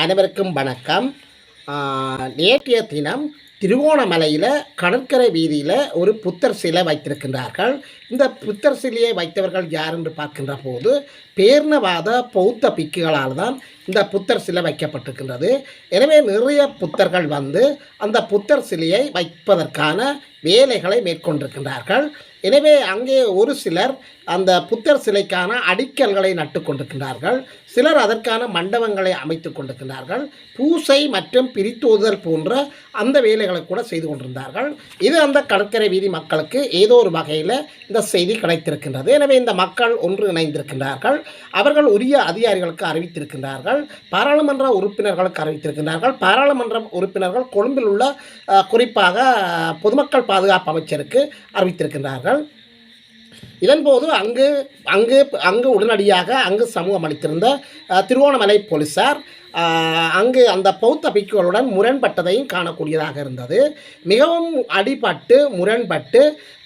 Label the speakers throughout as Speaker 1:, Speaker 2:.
Speaker 1: அனைவருக்கும் வணக்கம். நேற்றைய தினம் திருவோணமலையில் கடற்கரை வீதியில் ஒரு புத்தர் சிலை வைத்திருக்கின்றார்கள். இந்த புத்தர் சிலையை வைத்தவர்கள் யார் என்று பார்க்கின்ற போது பேர்ணவாத பௌத்த பிக்குகளால் தான் இந்த புத்தர் சிலை வைக்கப்பட்டிருக்கின்றது. எனவே நிறைய புத்தர்கள் வந்து அந்த புத்தர் சிலையை வைப்பதற்கான வேலைகளை மேற்கொண்டிருக்கின்றார்கள். எனவே அங்கே ஒரு சிலர் அந்த புத்தர் சிலைக்கான அடிக்கல்களை நட்டு கொண்டிருக்கின்றார்கள் சிலர் அதற்கான மண்டபங்களை அமைத்து கொண்டிருக்கின்றார்கள். பூசை மற்றும் பிரித்தோதுதல் போன்ற அந்த வேலைகளை கூட செய்து கொண்டிருந்தார்கள். இது அந்த கடற்கரை வீதி மக்களுக்கு ஏதோ ஒரு வகையில் இந்த செய்தி கிடைத்திருக்கின்றது. எனவே இந்த மக்கள் ஒன்று இணைந்திருக்கின்றார்கள். அவர்கள் உரிய அதிகாரிகளுக்கு அறிவித்திருக்கின்றார்கள். பாராளுமன்ற உறுப்பினர்களுக்கு அறிவித்திருக்கின்றார்கள். பாராளுமன்ற உறுப்பினர்கள் கொழும்பில் உள்ள குறிப்பாக பொதுமக்கள் பாதுகாப்பு அமைச்சருக்கு அறிவித்திருக்கின்றார்கள். இதன்போது அங்கு அங்கு அங்கு உடனடியாக அங்கு சமூகம் அளித்திருந்த திருவோணமலை போலீசார் அங்கு அந்த பௌத்த பிக்குகளுடன் முரண்பட்டதையும் காணக்கூடியதாக இருந்தது. மிகவும் அடிபட்டு முரண்பட்டு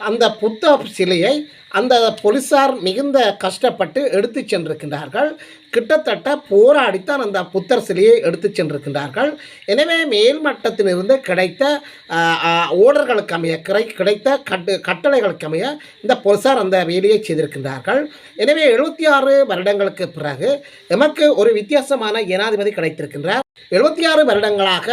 Speaker 1: அந்த புத்த சிலையை அந்த போலீசார் மிகுந்த கஷ்டப்பட்டு எடுத்து சென்றிருக்கின்றார்கள். கிட்டத்தட்ட போராடித்தான் அந்த புத்தர் சிலையை எடுத்து சென்றிருக்கின்றார்கள். எனவே மேல்மட்டத்திலிருந்து கிடைத்த ஓடர்களுக்கு அமைய கிடை கிடைத்த கட்டு கட்டளைகளுக்கு அமைய இந்த போலீசார் அந்த வேலையை செய்திருக்கின்றார்கள். எனவே எழுபத்தி ஆறு வருடங்களுக்கு பிறகு எமக்கு ஒரு வித்தியாசமான ஜனாதிபதி கிடைத்திருக்கின்றார். எழுபத்தி ஆறு வருடங்களாக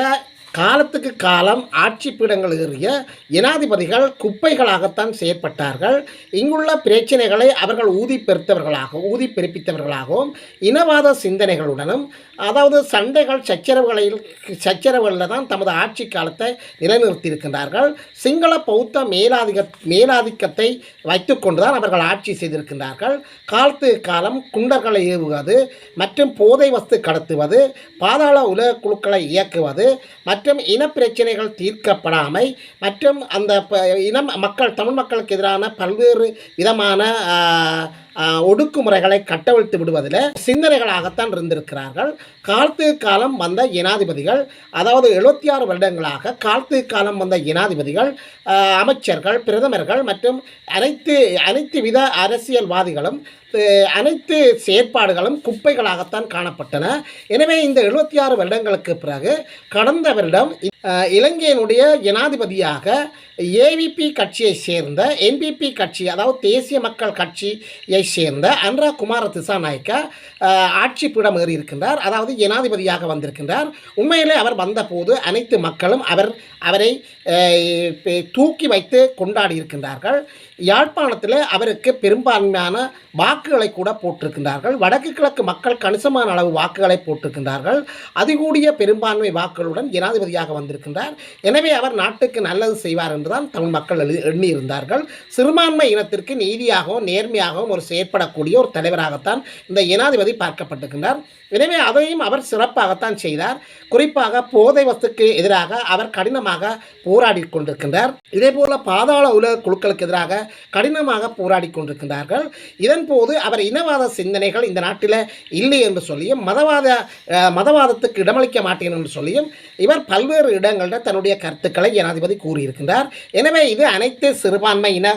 Speaker 1: காலத்துக்கு காலம் ஆட்சி பீடங்கள் ஏறிய ஜனாதிபதிகள் குப்பைகளாகத்தான் செயற்பட்டார்கள். இங்குள்ள பிரச்சனைகளை அவர்கள் ஊதி பெருத்தவர்களாக ஊதி பிறப்பித்தவர்களாகவும் இனவாத சிந்தனைகளுடனும் அதாவது சண்டைகள் சச்சரவுகளில் சச்சரவுகளில் தான் தமது ஆட்சி காலத்தை நிலைநிறுத்தியிருக்கின்றார்கள். சிங்கள பௌத்த மேலாதிக மேலாதிக்கத்தை வைத்துக்கொண்டு தான் அவர்கள் ஆட்சி செய்திருக்கின்றார்கள். காலத்து காலம் குண்டர்களை ஏவுவது மற்றும் போதை வஸ்து கடத்துவது பாதாள உலக குழுக்களை இயக்குவது மற்றும் இனப்பிரச்சனைகள் தீர்க்கப்படாமை மற்றும் அந்த ப- இனம் மக்கள் தமிழ் மக்களுக்கு எதிரான பல்வேறு விதமான ஒடுக்குமுறைகளை கட்டவிழ்த்து விடுவதில் சிந்தனைகளாகத்தான் இருந்திருக்கிறார்கள். காலத்து காலம் வந்த ஜனாதிபதிகள் அதாவது எழுபத்தி ஆறு வருடங்களாக காலத்து காலம் வந்த ஜனாதிபதிகள் அமைச்சர்கள் பிரதமர்கள் மற்றும் அனைத்து அனைத்து வித அரசியல்வாதிகளும் அனைத்து செயற்பாடுகளும் குப்பைகளாகத்தான் காணப்பட்டன. எனவே இந்த எழுபத்தி ஆறு வருடங்களுக்கு பிறகு கடந்த வருடம் இலங்கையினுடைய ஜனாதிபதியாக ஏவிபி கட்சியை சேர்ந்த என்பிபி கட்சி அதாவது தேசிய மக்கள் கட்சியை சேர்ந்த அன்ரா குமார திசாநாயக்கா ஆட்சி பீடம் ஏறி இருக்கின்றார். அதாவது ஜனாதிபதியாக வந்திருக்கின்றார். உண்மையிலே அவர் வந்தபோது அனைத்து மக்களும் அவர் அவரை தூக்கி வைத்து கொண்டாடி இருக்கின்றார்கள். யாழ்ப்பாணத்தில் அவருக்கு பெரும்பான்மையான வாக்குகளை கூட போட்டிருக்கின்றார்கள். வடக்கு கிழக்கு மக்கள் கணிசமான அளவு வாக்குகளை போட்டிருக்கின்றார்கள். அதிகூடிய பெரும்பான்மை வாக்குகளுடன் ஜனாதிபதியாக வந்திருக்கின்றார். எனவே அவர் நாட்டுக்கு நல்லது செய்வார் என்றுதான் தமிழ் மக்கள் எழு- எண்ணியிருந்தார்கள். சிறுபான்மை இனத்திற்கு நீதியாகவும் நேர்மையாகவும் ஒரு செயற்படக்கூடிய ஒரு தலைவராகத்தான் இந்த ஜனாதிபதி பார்க்கப்பட்டிருக்கின்றார். எனவே அதையும் அவர் சிறப்பாகத்தான் செய்தார். குறிப்பாக போதை வஸ்துக்கு எதிராக அவர் கடினமாக போராடி கொண்டிருக்கின்றார். இதே போல பாதாள உலக குழுக்களுக்கு எதிராக கடினமாக போராடி கொண்டிருக்கின்றார்கள். இதன் போது அவர் இனவாத சிந்தனைகள் இந்த நாட்டில் இல்லை என்று சொல்லியும் மதவாத மதவாதத்துக்கு இடமளிக்க மாட்டேன் என்று சொல்லியும் இவர் பல்வேறு இடங்களில் தன்னுடைய கருத்துக்களை ஜனாதிபதி கூறியிருக்கின்றார். எனவே இது அனைத்து சிறுபான்மை இன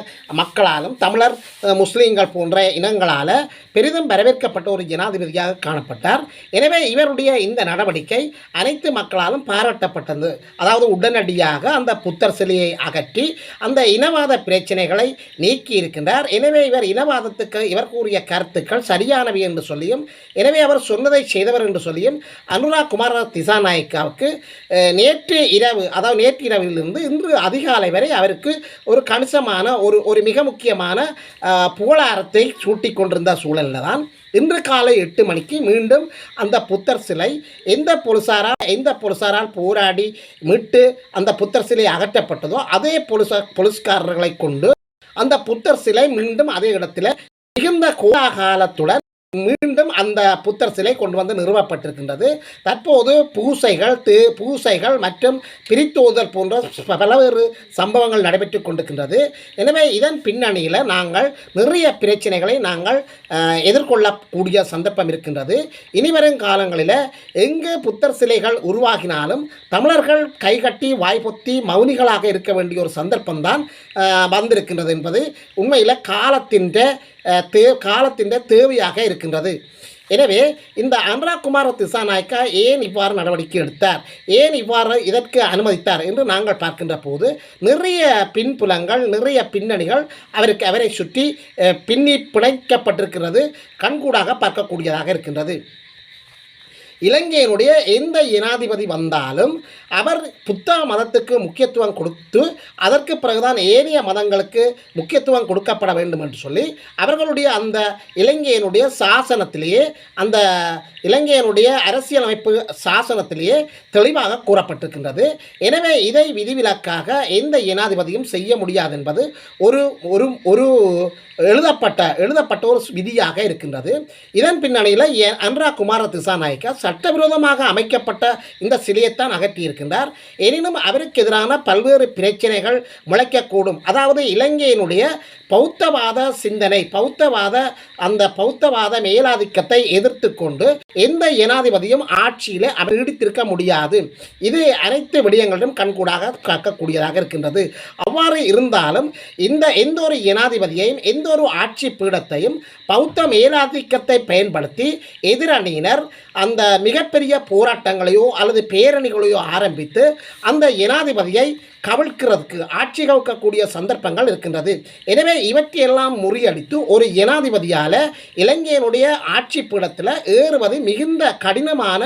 Speaker 1: மக்களாலும் தமிழர் முஸ்லீம்கள் போன்ற இனங்களால் பெரிதும் வரவேற்கப்பட்ட ஒரு ஜனாதிபதியாக காணப்பட்டார். எனவே இவருடைய இந்த நடவடிக்கை அனைத்து மக்களாலும் பாராட்டப்பட்டது. அதாவது உடனடியாக அந்த புத்தர் சிலையை அகற்றி அந்த இனவாத பிரச்சனைகளை நீக்கி இருக்கின்றார். எனவே இவர் இனவாதத்துக்கு இவர் கூறிய கருத்துக்கள் சரியானவை என்று சொல்லியும் எனவே அவர் சொன்னதை செய்தவர் என்று சொல்லியும் அனுராக் குமார திசாநாயக்காவுக்கு நேற்று இரவு அதாவது நேற்று இரவிலிருந்து இன்று அதிகாலை வரை அவருக்கு ஒரு கணிசமான ஒரு ஒரு மிக முக்கியமான புகழாரத்தை சூட்டிக்கொண்டிருந்த கொண்டிருந்த சூழலில் தான் இன்று காலை எட்டு மணிக்கு மீண்டும் அந்த புத்தர் சிலை எந்த பொலிசாரால் எந்த பொலிசாரால் போராடி மீட்டு அந்த புத்தர் சிலை அகற்றப்பட்டதோ அதே பொலிசா போலீஸ்காரர்களை கொண்டு அந்த புத்தர் சிலை மீண்டும் அதே இடத்துல மிகுந்த கோலாகாலத்துடன் மீண்டும் அந்த புத்தர் சிலை கொண்டு வந்து நிறுவப்பட்டிருக்கின்றது. தற்போது பூசைகள் தே பூசைகள் மற்றும் பிரித்தோதல் போன்ற பலவேறு சம்பவங்கள் நடைபெற்று கொண்டிருக்கின்றது. எனவே இதன் பின்னணியில் நாங்கள் நிறைய பிரச்சனைகளை நாங்கள் எதிர்கொள்ளக்கூடிய சந்தர்ப்பம் இருக்கின்றது. இனிவரும் காலங்களில் எங்கு புத்தர் சிலைகள் உருவாகினாலும் தமிழர்கள் கைகட்டி வாய்ப்பொத்தி மௌனிகளாக இருக்க வேண்டிய ஒரு சந்தர்ப்பம்தான் வந்திருக்கின்றது என்பது உண்மையில் காலத்தின் தே காலத்தின் தேவையாக இருக்கின்றது. எனவே இந்த அனுராக் திசாநாயக்கா ஏன் இவ்வாறு நடவடிக்கை எடுத்தார்? ஏன் இவ்வாறு இதற்கு அனுமதித்தார்? என்று நாங்கள் பார்க்கின்ற போது நிறைய பின்புலங்கள் நிறைய பின்னணிகள் அவருக்கு அவரை சுற்றி பின்னி பிணைக்கப்பட்டிருக்கிறது கண்கூடாக பார்க்கக்கூடியதாக இருக்கின்றது. இலங்கையினுடைய எந்த ஜனாதிபதி வந்தாலும் அவர் புத்தா மதத்துக்கு முக்கியத்துவம் கொடுத்து அதற்கு பிறகுதான் ஏனைய மதங்களுக்கு முக்கியத்துவம் கொடுக்கப்பட வேண்டும் என்று சொல்லி அவர்களுடைய அந்த இலங்கையினுடைய சாசனத்திலேயே அந்த இலங்கையினுடைய அரசியலமைப்பு சாசனத்திலேயே தெளிவாக கூறப்பட்டிருக்கின்றது. எனவே இதை விதிவிலக்காக எந்த ஏனாதிபதியும் செய்ய முடியாது என்பது ஒரு ஒரு ஒரு எழுதப்பட்ட எழுதப்பட்ட ஒரு விதியாக இருக்கின்றது. இதன் பின்னணியில் அன்ரா குமார திசாநாயக்கா சட்டவிரோதமாக அமைக்கப்பட்ட இந்த சிலையைத்தான் அகற்றியிருக்கின்றார் எனினும் அவருக்கு எதிரான பல்வேறு பிரச்சனைகள் முளைக்கக்கூடும். அதாவது இலங்கையினுடைய பௌத்தவாத சிந்தனை பௌத்தவாத அந்த பௌத்தவாத மேலாதிக்கத்தை எதிர்த்து கொண்டு எந்த ஏனாதிபதியும் ஆட்சியில் நீடித்திருக்க முடியாது. இது அனைத்து விடயங்களிலும் கண்கூடாக காக்கக்கூடியதாக இருக்கின்றது. அவ்வாறு இருந்தாலும் இந்த எந்த ஒரு ஏனாதிபதியையும் எந்த ஒரு ஆட்சி பீடத்தையும் பௌத்த மேலாதிக்கத்தை பயன்படுத்தி எதிரணியினர் அந்த மிகப்பெரிய போராட்டங்களையோ அல்லது பேரணிகளையோ ஆரம்பித்து அந்த ஏனாதிபதியை கவிழ்க்கிறதுக்கு ஆட்சி கவுக்கக்கூடிய சந்தர்ப்பங்கள் இருக்கின்றது. எனவே இவற்றையெல்லாம் முறியடித்து ஒரு ஜனாதிபதியால் இலங்கையினுடைய ஆட்சி பீடத்தில் ஏறுவது மிகுந்த கடினமான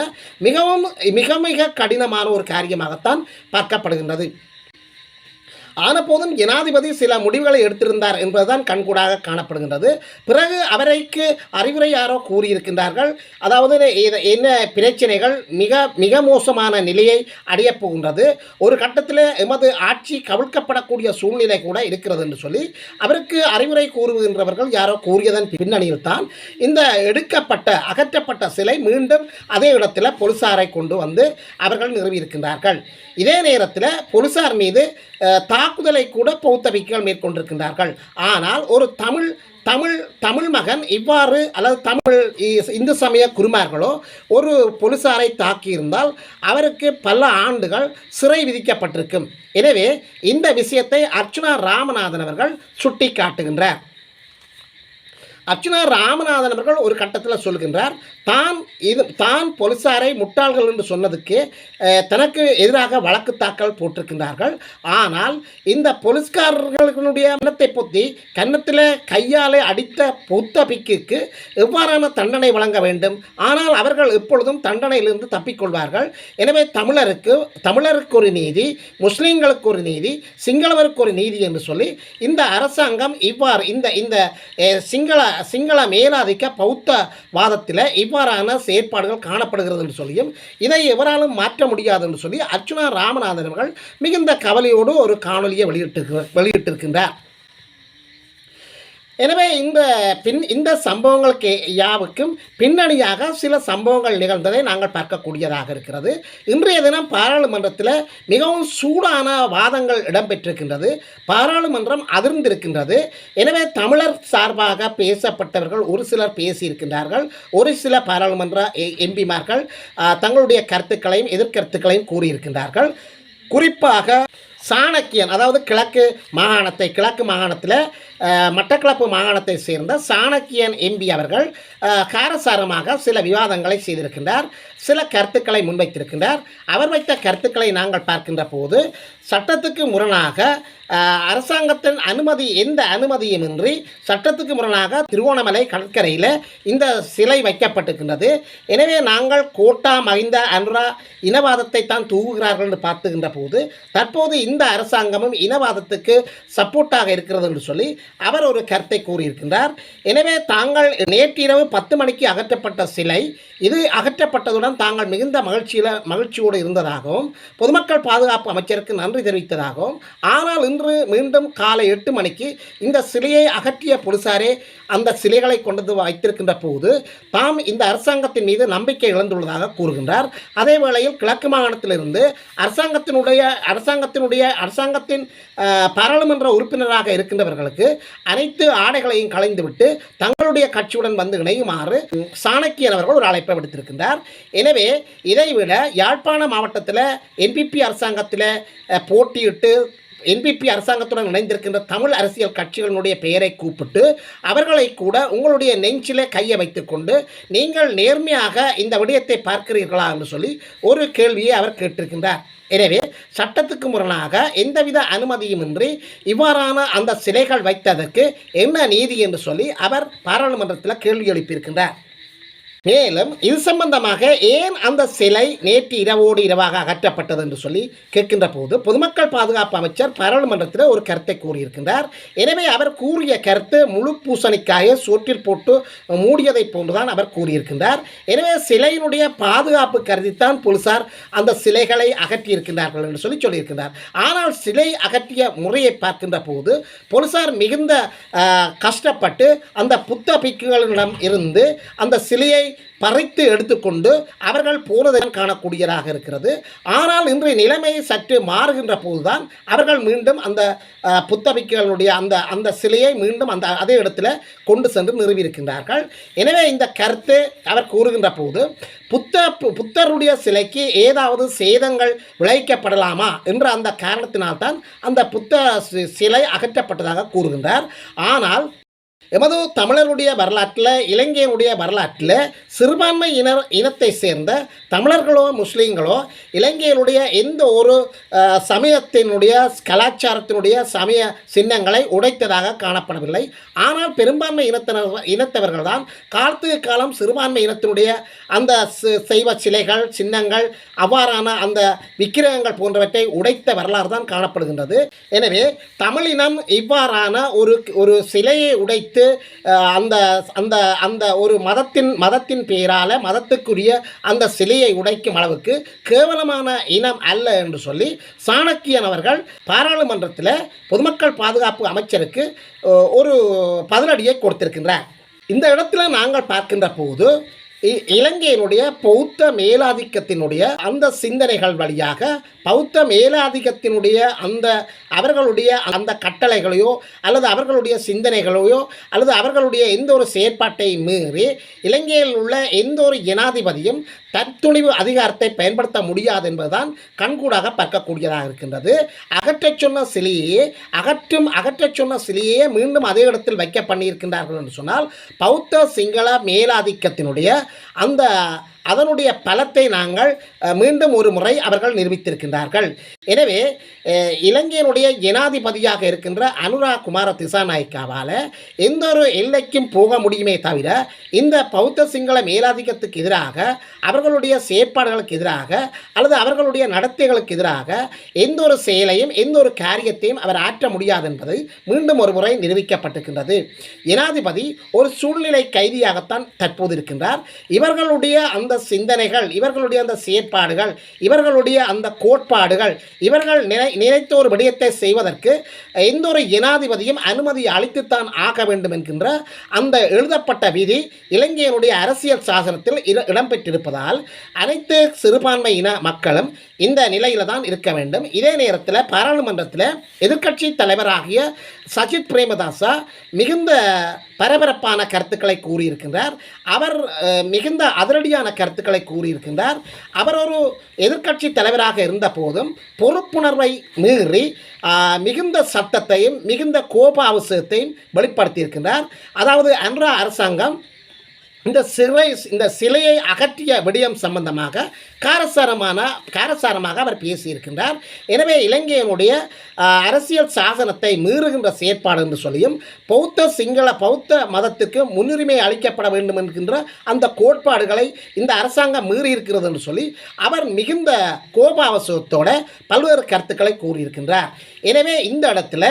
Speaker 1: மிகவும் மிக மிக கடினமான ஒரு காரியமாகத்தான் பார்க்கப்படுகின்றது. ஆனபோதும் ஜனாதிபதி சில முடிவுகளை எடுத்திருந்தார் என்பதுதான் கண்கூடாக காணப்படுகின்றது. பிறகு அவரைக்கு அறிவுரை யாரோ கூறியிருக்கின்றார்கள். அதாவது என்ன பிரச்சனைகள்? மிக மிக மோசமான நிலையை அடையப் போகின்றது. ஒரு கட்டத்தில் எமது ஆட்சி கவிழ்க்கப்படக்கூடிய சூழ்நிலை கூட இருக்கிறது என்று சொல்லி அவருக்கு அறிவுரை கூறுகின்றவர்கள் யாரோ கூறியதன் பின்னணியில் தான் இந்த எடுக்கப்பட்ட அகற்றப்பட்ட சிலை மீண்டும் அதே இடத்துல போலீசாரை கொண்டு வந்து அவர்கள் நிறுவியிருக்கின்றார்கள். இதே நேரத்தில் போலீசார் மீது தா தாக்குதலை கூட பௌத்தபிக்கள் மேற்கொண்டிருக்கின்றார்கள். ஆனால் ஒரு தமிழ் தமிழ் தமிழ் மகன் இவ்வாறு அல்லது தமிழ் இந்து சமய குருமார்களோ ஒரு போலீசாரை தாக்கியிருந்தால் அவருக்கு பல ஆண்டுகள் சிறை விதிக்கப்பட்டிருக்கும். எனவே இந்த விஷயத்தை அர்ச்சுனா ராமநாதன் அவர்கள் சுட்டி காட்டுகின்றார் அர்ச்சனா ராமநாதன் அவர்கள் ஒரு கட்டத்தில் சொல்கின்றார் தான் இது தான் போலீசாரை முட்டாள்கள் என்று சொன்னதுக்கு தனக்கு எதிராக வழக்கு தாக்கல் போட்டிருக்கின்றார்கள். ஆனால் இந்த போலீஸ்காரர்களுடைய மனத்தை பொத்தி கன்னத்தில் கையாலே அடித்த புத்த பிக்குக்கு எவ்வாறான தண்டனை வழங்க வேண்டும்? ஆனால் அவர்கள் எப்பொழுதும் தண்டனையிலிருந்து தப்பிக்கொள்வார்கள். எனவே தமிழருக்கு தமிழருக்கு ஒரு நீதி முஸ்லீம்களுக்கு ஒரு நீதி சிங்களவருக்கு ஒரு நீதி என்று சொல்லி இந்த அரசாங்கம் இவ்வாறு இந்த இந்த சிங்கள சிங்கள மேலாதிக்க பௌத்த வாதத்தில் இவ்வாறான செயற்பாடுகள் காணப்படுகிறது என்று சொல்லியும் இதை எவராலும் மாற்ற முடியாது என்று சொல்லி அர்ச்சுனா ராமநாதன் அவர்கள் மிகுந்த கவலையோடு ஒரு காணொலியை வெளியிட்டு வெளியிட்டிருக்கின்றார். எனவே இந்த பின் இந்த சம்பவங்களுக்கு யாவுக்கும் பின்னணியாக சில சம்பவங்கள் நிகழ்ந்ததை நாங்கள் பார்க்கக்கூடியதாக இருக்கிறது. இன்றைய தினம் பாராளுமன்றத்தில் மிகவும் சூடான வாதங்கள் இடம்பெற்றிருக்கின்றது. பாராளுமன்றம் அதிர்ந்திருக்கின்றது. எனவே தமிழர் சார்பாக பேசப்பட்டவர்கள் ஒரு சிலர் பேசியிருக்கின்றார்கள். ஒரு சில பாராளுமன்ற எ- எம்பிமார்கள் தங்களுடைய கருத்துக்களையும் எதிர்கருத்துக்களையும் கூறியிருக்கின்றார்கள். குறிப்பாக சாணக்கியன் அதாவது கிழக்கு மாகாணத்தை கிழக்கு மாகாணத்தில் மட்டக்களப்பு மாகாணத்தை சேர்ந்த சாணக்கியன் எம்பி அவர்கள் காரசாரமாக சில விவாதங்களை செய்திருக்கின்றார். சில கருத்துக்களை முன்வைத்திருக்கின்றார். அவர் வைத்த கருத்துக்களை நாங்கள் பார்க்கின்ற போது சட்டத்துக்கு முரணாக அரசாங்கத்தின் அனுமதி எந்த அனுமதியுமின்றி சட்டத்துக்கு முரணாக திருவோணமலை கடற்கரையில் இந்த சிலை வைக்கப்பட்டிருக்கின்றது. எனவே நாங்கள் கோட்டா மகிந்த அனுரா இனவாதத்தை தான் தூவுகிறார்கள் என்று பார்த்துகின்ற போது தற்போது இந்த அரசாங்கமும் இனவாதத்துக்கு சப்போர்ட்டாக இருக்கிறது என்று சொல்லி அவர் ஒரு கருத்தை கூறியிருக்கின்றார். எனவே தாங்கள் நேற்றிரவு பத்து மணிக்கு அகற்றப்பட்ட சிலை இது அகற்றப்பட்டதுடன் தாங்கள் மிகுந்த மகிழ்ச்சியில் மகிழ்ச்சியோடு இருந்ததாகவும் பொதுமக்கள் பாதுகாப்பு அமைச்சருக்கு நன்றி தெரிவித்ததாகவும் ஆனால் இன்று மீண்டும் காலை எட்டு மணிக்கு இந்த சிலையை அகற்றிய போலீசாரே அந்த சிலைகளை கொண்டு வைத்திருக்கின்ற போது தாம் இந்த அரசாங்கத்தின் மீது நம்பிக்கை இழந்துள்ளதாக கூறுகின்றார். அதே வேளையில் கிழக்கு மாகாணத்திலிருந்து அரசாங்கத்தினுடைய அரசாங்கத்தினுடைய அரசாங்கத்தின் பாராளுமன்ற உறுப்பினராக இருக்கின்றவர்களுக்கு அனைத்து ஆடைகளையும் களைந்துவிட்டு தங்களுடைய கட்சியுடன் வந்து இணையுமாறு சாணக்கியன் அவர்கள் ஒரு அழைப்பை விடுத்திருக்கின்றார். எனவே இதைவிட யாழ்ப்பாண மாவட்டத்தில் என்பிபி அரசாங்கத்தில் போட்டியிட்டு என்பிபி அரசாங்கத்துடன் இணைந்திருக்கின்ற தமிழ் அரசியல் கட்சிகளினுடைய பெயரை கூப்பிட்டு அவர்களை கூட உங்களுடைய நெஞ்சிலே கையை வைத்துக்கொண்டு நீங்கள் நேர்மையாக இந்த விடயத்தை பார்க்கிறீர்களா என்று சொல்லி ஒரு கேள்வியை அவர் கேட்டிருக்கின்றார். எனவே சட்டத்துக்கு முரணாக எந்தவித அனுமதியுமின்றி இவ்வாறான அந்த சிலைகள் வைத்ததற்கு என்ன நீதி என்று சொல்லி அவர் பாராளுமன்றத்தில் கேள்வி எழுப்பியிருக்கின்றார். மேலும் இது சம்பந்தமாக ஏன் அந்த சிலை நேற்று இரவோடு இரவாக அகற்றப்பட்டது என்று சொல்லி கேட்கின்ற போது பொதுமக்கள் பாதுகாப்பு அமைச்சர் பாராளுமன்றத்தில் ஒரு கருத்தை கூறியிருக்கின்றார். எனவே அவர் கூறிய கருத்து முழு பூசணிக்காக சோற்றில் போட்டு மூடியதை போன்றுதான் அவர் கூறியிருக்கின்றார். எனவே சிலையினுடைய பாதுகாப்பு கருதித்தான் போலீசார் அந்த சிலைகளை அகற்றியிருக்கின்றார்கள் என்று சொல்லி சொல்லியிருக்கின்றார். ஆனால் சிலை அகற்றிய முறையை பார்க்கின்ற போது போலீசார் மிகுந்த கஷ்டப்பட்டு அந்த புத்த பிக்குகளிடம் இருந்து அந்த சிலையை பறித்து எடுத்துக்கொண்டு அவர்கள் போனதை காணக்கூடியதாக இருக்கிறது. ஆனால் இன்றைய நிலைமை சற்று மாறுகின்ற போதுதான் அவர்கள் மீண்டும் அந்த புத்தபிக்கைகளுடைய அந்த அந்த சிலையை மீண்டும் அந்த அதே இடத்துல கொண்டு சென்று நிறுவியிருக்கின்றார்கள். எனவே இந்த கருத்து அவர் கூறுகின்ற போது புத்த பு- புத்தருடைய சிலைக்கு ஏதாவது சேதங்கள் விளைவிக்கப்படலாமா என்ற அந்த காரணத்தினால்தான் அந்த புத்த சிலை அகற்றப்பட்டதாக கூறுகின்றார். ஆனால் எமது தமிழருடைய வரலாற்றில் இலங்கையினுடைய வரலாற்றில் சிறுபான்மை இனர் இனத்தை சேர்ந்த தமிழர்களோ முஸ்லீம்களோ இலங்கையினுடைய எந்த ஒரு சமயத்தினுடைய கலாச்சாரத்தினுடைய சமய சின்னங்களை உடைத்ததாக காணப்படவில்லை. ஆனால் பெரும்பான்மை இனத்தினர் இனத்தவர்கள் தான் காலத்துக்கு காலம் சிறுபான்மை இனத்தினுடைய அந்த செய்வ சிலைகள் சின்னங்கள் அவ்வாறான அந்த விக்கிரகங்கள் போன்றவற்றை உடைத்த வரலாறு தான் காணப்படுகின்றது. எனவே தமிழினம் இவ்வாறான ஒரு ஒரு சிலையை உடைத்து வைத்து அந்த அந்த அந்த ஒரு மதத்தின் மதத்தின் பெயரால் மதத்துக்குரிய அந்த சிலையை உடைக்கும் அளவுக்கு கேவலமான இனம் அல்ல என்று சொல்லி சாணக்கியன் அவர்கள் பாராளுமன்றத்தில் பொதுமக்கள் பாதுகாப்பு அமைச்சருக்கு ஒரு பதிலடியை கொடுத்திருக்கின்றார். இந்த இடத்துல நாங்கள் பார்க்கின்ற போது இ- இலங்கையினுடைய பௌத்த மேலாதிக்கத்தினுடைய அந்த சிந்தனைகள் வழியாக பௌத்த மேலாதிக்கத்தினுடைய அந்த அவர்களுடைய அந்த கட்டளைகளையோ அல்லது அவர்களுடைய சிந்தனைகளையோ அல்லது அவர்களுடைய எந்த ஒரு செயற்பாட்டை மீறி இலங்கையில் உள்ள எந்த ஒரு ஜனாதிபதியும் தற்துணிவு அதிகாரத்தை பயன்படுத்த முடியாது என்பதுதான் கண்கூடாக பார்க்கக்கூடியதாக இருக்கின்றது. அகற்றச் சொன்ன சிலையே அகற்றும் அகற்றச் சொன்ன சிலையே மீண்டும் அதே இடத்தில் வைக்க பண்ணியிருக்கின்றார்கள் என்று சொன்னால் பௌத்த சிங்கள மேலாதிக்கத்தினுடைய அந்த அதனுடைய பலத்தை நாங்கள் மீண்டும் ஒரு முறை அவர்கள் நிரூபித்திருக்கின்றார்கள். எனவே இலங்கையினுடைய ஜனாதிபதியாக இருக்கின்ற அனுரா குமார திசாநாயக்காவால் எந்த ஒரு எல்லைக்கும் போக முடியுமே தவிர இந்த பௌத்த சிங்கள மேலாதிக்கத்துக்கு எதிராக அவர்களுடைய செயற்பாடுகளுக்கு எதிராக அல்லது அவர்களுடைய நடத்தைகளுக்கு எதிராக எந்த ஒரு செயலையும் எந்த ஒரு காரியத்தையும் அவர் ஆற்ற முடியாது என்பது மீண்டும் ஒரு முறை நிரூபிக்கப்பட்டிருக்கின்றது. ஜனாதிபதி ஒரு சூழ்நிலை கைதியாகத்தான் தற்போது இருக்கின்றார். இவர்களுடைய அந்த சிந்தனைகள் இவர்களுடைய அந்த செயற்பாடுகள் இவர்களுடைய அந்த கோட்பாடுகள் இவர்கள் நினை நினைத்த ஒரு விடயத்தை செய்வதற்கு எந்த ஒரு ஜனாதிபதியும் அனுமதி அளித்துத்தான் ஆக வேண்டும் என்கின்ற அந்த எழுதப்பட்ட விதி இலங்கையினுடைய அரசியல் சாசனத்தில் இடம்பெற்றிருப்பதால் அனைத்து சிறுபான்மையின மக்களும் இந்த நிலையில தான் இருக்க வேண்டும். இதே நேரத்தில் பாராளுமன்றத்தில் எதிர்க்கட்சி தலைவராகிய சஜித் பிரேமதாசா மிகுந்த பரபரப்பான கருத்துக்களை கூறியிருக்கின்றார். அவர் மிகுந்த அதிரடியான கருத்துக்களை கூறியிருக்கின்றார். அவர் ஒரு எதிர்க்கட்சி தலைவராக இருந்த போதும் பொறுப்புணர்வை மீறி மிகுந்த சத்தத்தையும் மிகுந்த கோப அவசியத்தையும் வெளிப்படுத்தியிருக்கின்றார். அதாவது அன்றா அரசாங்கம் இந்த சிறை இந்த சிலையை அகற்றிய விடயம் சம்பந்தமாக காரசாரமான காரசாரமாக அவர் பேசியிருக்கின்றார். எனவே இலங்கையினுடைய அரசியல் சாசனத்தை மீறுகின்ற செயற்பாடு என்று சொல்லியும் பௌத்த சிங்கள பௌத்த மதத்துக்கு முன்னுரிமை அளிக்கப்பட வேண்டும் என்கின்ற அந்த கோட்பாடுகளை இந்த அரசாங்கம் மீறி இருக்கிறது என்று சொல்லி அவர் மிகுந்த கோபாவசத்தோட பல்வேறு கருத்துக்களை கூறியிருக்கின்றார். எனவே இந்த இடத்துல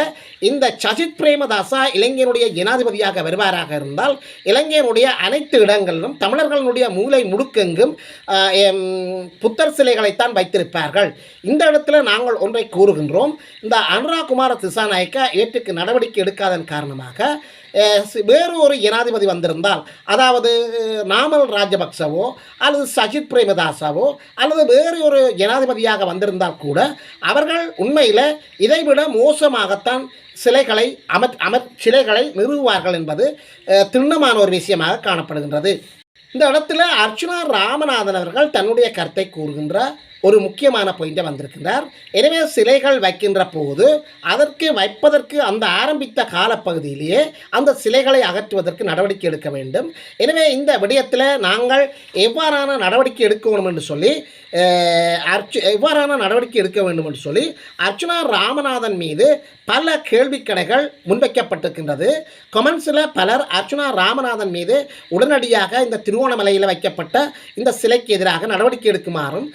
Speaker 1: இந்த சஜித் பிரேமதாசா இலங்கையினுடைய ஜனாதிபதியாக வருவாராக இருந்தால் இலங்கையினுடைய அனைத்து இடங்களிலும் தமிழர்களுடைய மூளை முடுக்கெங்கும் புத்தர் சிலைகளைத்தான் வைத்திருப்பார்கள். இந்த இடத்துல நாங்கள் ஒன்றை கூறுகின்றோம். இந்த அனுராகுமார திசாநாயக்க திசாநாயக்கா ஏற்றுக்கு நடவடிக்கை எடுக்காதன் காரணமாக சி- வேறு ஒரு ஜனாதிபதி வந்திருந்தால் அதாவது நாமல் ராஜபக்சவோ அல்லது சஜித் பிரேமதாசாவோ அல்லது வேறு ஒரு ஜனாதிபதியாக வந்திருந்தால் கூட அவர்கள் உண்மையில் இதைவிட மோசமாகத்தான் சிலைகளை அமர் அமர் சிலைகளை நிறுவுவார்கள் என்பது திண்ணமான ஒரு விஷயமாக காணப்படுகின்றது. இந்த இடத்துல அர்ச்சுனா ராமநாதன் அவர்கள் தன்னுடைய கருத்தை கூறுகின்ற ஒரு முக்கியமான பாயிண்டை வந்திருக்கின்றார். எனவே சிலைகள் வைக்கின்ற போது அதற்கு வைப்பதற்கு அந்த ஆரம்பித்த காலப்பகுதியிலேயே அந்த சிலைகளை அகற்றுவதற்கு நடவடிக்கை எடுக்க வேண்டும். எனவே இந்த விடயத்தில் நாங்கள் எவ்வாறான நடவடிக்கை எடுக்க வேண்டும் என்று சொல்லி அர்ச்சு எவ்வாறான நடவடிக்கை எடுக்க வேண்டும் என்று சொல்லி அர்ச்சுனா ராமநாதன் மீது பல கேள்விக்கணைகள் முன்வைக்கப்பட்டிருக்கின்றது. கொமெண்ட்ஸில் பலர் அர்ச்சுனா ராமநாதன் மீது உடனடியாக இந்த திருவோணமலையில் வைக்கப்பட்ட இந்த சிலைக்கு எதிராக நடவடிக்கை எடுக்குமாறும்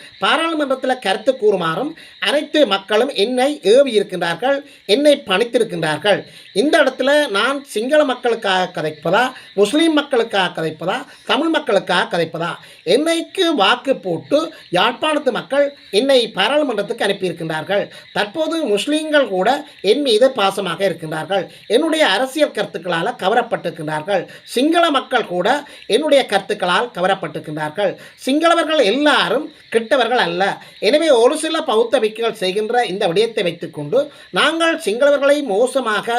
Speaker 1: நாடாளுமன்றத்தில் கருத்து கூறுமாறும் அனைத்து மக்களும் என்னை ஏவி இருக்கின்றார்கள் என்னை பணித்திருக்கின்றார்கள். இந்த இடத்துல நான் சிங்கள மக்களுக்காக கதைப்பதா முஸ்லீம் மக்களுக்காக கதைப்பதா தமிழ் மக்களுக்காக கதைப்பதா? என்னைக்கு வாக்கு போட்டு யாழ்ப்பாணத்து மக்கள் என்னை பாராளுமன்றத்துக்கு அனுப்பியிருக்கின்றார்கள்? தற்போது முஸ்லீம்கள் கூட என் மீது பாசமாக இருக்கின்றார்கள். என்னுடைய அரசியல் கருத்துக்களால் கவரப்பட்டிருக்கின்றார்கள். சிங்கள மக்கள் கூட என்னுடைய கருத்துக்களால் கவரப்பட்டிருக்கின்றார்கள். சிங்களவர்கள் எல்லாரும் கெட்டவர்கள் அல்ல. எனவே ஒரு சில பௌத்த பிக்குகள் செய்கின்ற இந்த விடயத்தை வைத்துக்கொண்டு நாங்கள் சிங்களவர்களை மோசமாக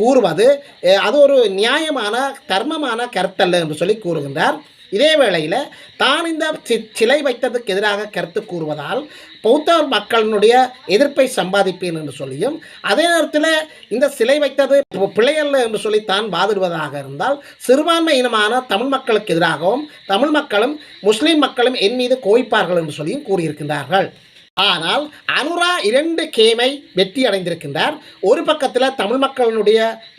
Speaker 1: கூறுவது அது ஒரு நியாயமான தர்மமான கருத்தல்ல என்று சொல்லி கூறுகின்றார். இதே வேளையில் தான் இந்த சி- சிலை வைத்ததுக்கு எதிராக கருத்து கூறுவதால் பௌத்த மக்களினுடைய எதிர்ப்பை சம்பாதிப்பேன் என்று சொல்லியும் அதே நேரத்தில் இந்த சிலை வைத்தது பிள்ளையல்ல பிழையல்ல என்று சொல்லி தான் வாதிடுவதாக இருந்தால் சிறுபான்மை இனமான தமிழ் மக்களுக்கு எதிராகவும் தமிழ் மக்களும் முஸ்லீம் மக்களும் என் மீது கோவிப்பார்கள் என்று சொல்லியும் கூறியிருக்கின்றார்கள். ஆனால் அனுரா இரண்டு கேமை வெற்றி அடைந்திருக்கின்றார். ஒரு பக்கத்தில் தமிழ் மக்களினுடைய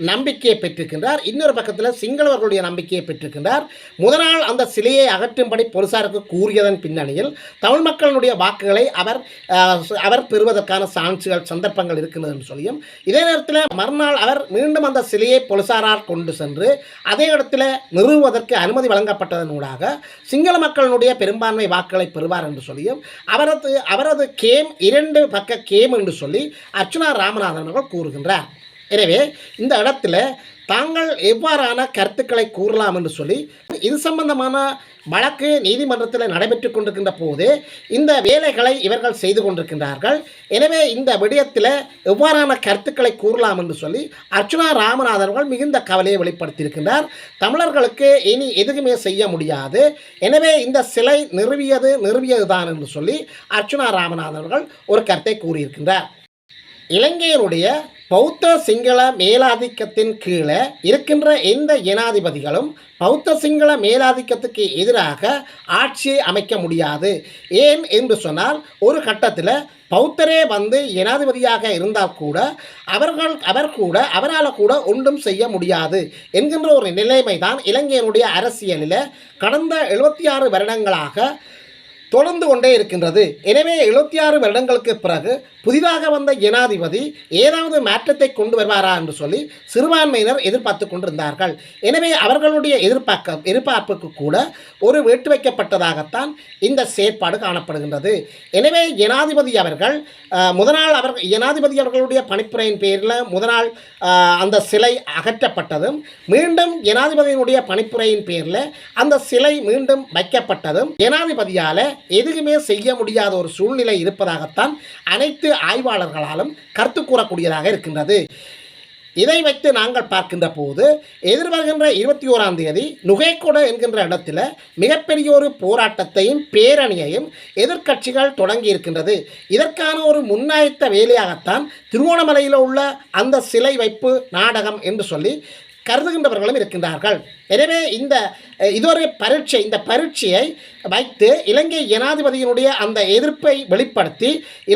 Speaker 1: நம்பிக்கையை பெற்றிருக்கின்றார். இன்னொரு பக்கத்தில் சிங்களவர்களுடைய நம்பிக்கையை பெற்றிருக்கின்றார். முதல் அந்த சிலையை அகற்றும்படி போலீசாருக்கு கூறியதன் பின்னணியில் தமிழ் மக்களினுடைய வாக்குகளை அவர் அவர் பெறுவதற்கான சான்சுகள் சந்தர்ப்பங்கள் இருக்கின்றது என்று சொல்லியும் இதே நேரத்தில் மறுநாள் அவர் மீண்டும் அந்த சிலையை போலீசாரால் கொண்டு சென்று அதே இடத்துல நிறுவுவதற்கு அனுமதி வழங்கப்பட்டதனூடாக சிங்கள மக்களினுடைய பெரும்பான்மை வாக்குகளை பெறுவார் என்று சொல்லியும் அவரது அவரது கேம் இரண்டு பக்க கேம் என்று சொல்லி அர்ச்சுனா ராமநாதன் அவர்கள் கூறுகின்றார். எனவே இந்த இடத்துல தாங்கள் எவ்வாறான கருத்துக்களை கூறலாம் என்று சொல்லி இது சம்பந்தமான வழக்கு நீதிமன்றத்தில் நடைபெற்று கொண்டிருக்கின்ற போது இந்த வேலைகளை இவர்கள் செய்து கொண்டிருக்கின்றார்கள். எனவே இந்த விடயத்தில் எவ்வாறான கருத்துக்களை கூறலாம் என்று சொல்லி அர்ச்சுனா ராமநாதன் அவர்கள் மிகுந்த கவலையை வெளிப்படுத்தியிருக்கின்றார். தமிழர்களுக்கு இனி எதுவுமே செய்ய முடியாது. எனவே இந்த சிலை நிறுவியது நிறுவியதுதான் என்று சொல்லி அர்ச்சுனா ராமநாதன் அவர்கள் ஒரு கருத்தை கூறியிருக்கின்றார். இலங்கையினுடைய பௌத்த சிங்கள மேலாதிக்கத்தின் கீழே இருக்கின்ற எந்த ஜனாதிபதிகளும் பௌத்த சிங்கள மேலாதிக்கத்துக்கு எதிராக ஆட்சியை அமைக்க முடியாது. ஏன் என்று சொன்னால் ஒரு கட்டத்தில் பௌத்தரே வந்து ஜனாதிபதியாக இருந்தால் கூட அவர்கள் அவர் கூட அவரால் கூட ஒன்றும் செய்ய முடியாது என்கின்ற ஒரு நிலைமை தான் இலங்கையினுடைய அரசியலில் கடந்த எழுபத்தி ஆறு வருடங்களாக தொடர்ந்து கொண்டே இருக்கின்றது. எனவே எழுபத்தி ஆறு வருடங்களுக்கு பிறகு புதிதாக வந்த ஜனாதிபதி ஏதாவது மாற்றத்தை கொண்டு வருவாரா என்று சொல்லி சிறுபான்மையினர் எதிர்பார்த்து கொண்டிருந்தார்கள். எனவே அவர்களுடைய எதிர்பார்க்க எதிர்பார்ப்புக்கு கூட ஒரு வேட்டு வைக்கப்பட்டதாகத்தான் இந்த செயற்பாடு காணப்படுகின்றது. எனவே ஜனாதிபதி அவர்கள் முதனால் அவர் ஜனாதிபதி அவர்களுடைய பணிப்புரையின் பேரில் முதனால் அந்த சிலை அகற்றப்பட்டதும் மீண்டும் ஜனாதிபதியினுடைய பணிப்புரையின் பேரில் அந்த சிலை மீண்டும் வைக்கப்பட்டதும் ஜனாதிபதியால் எதுவுமே செய்ய முடியாத ஒரு சூழ்நிலை இருப்பதாகத்தான் அனைத்து ஆய்வாளர்களாலும் கருத்து கூறக்கூடியதாக இருக்கின்றது. இதை வைத்து நாங்கள் பார்க்கின்ற போது எதிர்வருகின்ற இருபத்தி ஓராம் தேதி நுகைக்கொட என்கின்ற இடத்துல மிகப்பெரிய ஒரு போராட்டத்தையும் பேரணியையும் எதிர்க்கட்சிகள் தொடங்கி இருக்கின்றது. இதற்கான ஒரு முன்னாயத்த வேலையாகத்தான் திருவோணமலையில் உள்ள அந்த சிலை வைப்பு நாடகம் என்று சொல்லி கருதுகின்றவர்களும் இருக்கின்றார்கள். எனவே இந்த இதுவரை பரீட்சை இந்த பரீட்சையை வைத்து இலங்கை ஜனாதிபதியினுடைய அந்த எதிர்ப்பை வெளிப்படுத்தி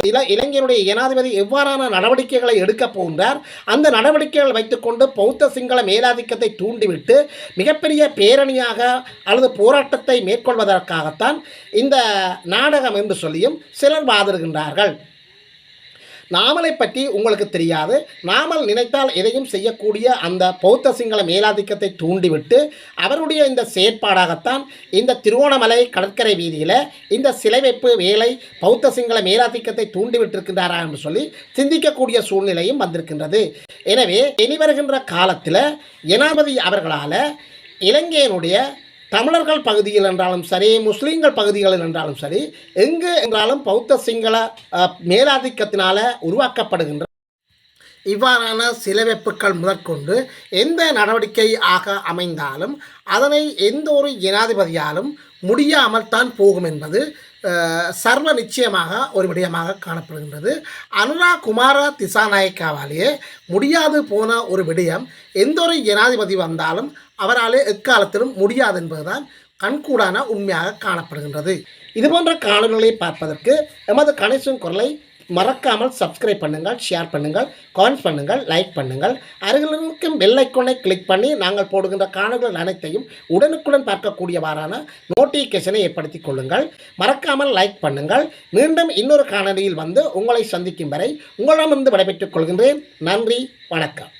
Speaker 1: இல இலங்கையினுடைய ஜனாதிபதி எவ்வாறான நடவடிக்கைகளை எடுக்கப் போகின்றார் அந்த நடவடிக்கைகள் வைத்துக்கொண்டு பௌத்த சிங்கள மேலாதிக்கத்தை தூண்டிவிட்டு மிகப்பெரிய பேரணியாக அல்லது போராட்டத்தை மேற்கொள்வதற்காகத்தான் இந்த நாடகம் என்று சொல்லியும் சிலர் வாதிடுகின்றார்கள். நாமலை பற்றி உங்களுக்கு தெரியாது. நாமல் நினைத்தால் எதையும் செய்யக்கூடிய அந்த பௌத்த சிங்கள மேலாதிக்கத்தை தூண்டிவிட்டு அவருடைய இந்த செயற்பாடாகத்தான் இந்த திருவோணமலை கடற்கரை வீதியில் இந்த சிலை வைப்பு வேலை பௌத்த சிங்கள மேலாதிக்கத்தை தூண்டிவிட்டிருக்கின்றாரா என்று சொல்லி சிந்திக்கக்கூடிய சூழ்நிலையும் வந்திருக்கின்றது. எனவே இனி வருகின்ற காலத்தில் ஜனாதிபதி அவர்களால் இலங்கையினுடைய தமிழர்கள் பகுதியில் என்றாலும் சரி முஸ்லீம்கள் பகுதிகளில் என்றாலும் சரி எங்கு என்றாலும் பௌத்த சிங்கள மேலாதிக்கத்தினால் மேலாதிக்கத்தினால உருவாக்கப்படுகின்ற இவ்வாறான சிலவெப்புக்கள் முதற்கொண்டு எந்த நடவடிக்கை ஆக அமைந்தாலும் அதனை எந்த ஒரு ஜனாதிபதியாலும் முடியாமல் தான் போகும் என்பது சர்வ நிச்சயமாக ஒரு விடயமாக காணப்படுகின்றது. அனுரா குமார திசாநாயக்காவாலேயே முடியாது போன ஒரு விடயம் எந்த ஒரு ஜனாதிபதி வந்தாலும் அவராலே எக்காலத்திலும் முடியாது என்பதுதான் கண்கூடான உண்மையாக காணப்படுகின்றது. இதுபோன்ற காணொலிகளை பார்ப்பதற்கு எமது கணேசன் குரலை மறக்காமல் சப்ஸ்கிரைப் பண்ணுங்கள் ஷேர் பண்ணுங்கள் கமெண்ட் பண்ணுங்கள் லைக் பண்ணுங்கள். அருகில் இருக்கும் பெல் ஐக்கானை கிளிக் பண்ணி நாங்கள் போடுகின்ற காணொலிகள் அனைத்தையும் உடனுக்குடன் பார்க்கக்கூடியவாறான நோட்டிஃபிகேஷனை ஏற்படுத்திக் கொள்ளுங்கள். மறக்காமல் லைக் பண்ணுங்கள். மீண்டும் இன்னொரு காணொலியில் வந்து உங்களை சந்திக்கும் வரை உங்களிடமிருந்து விடைபெற்றுக் கொள்கின்றேன். நன்றி வணக்கம்.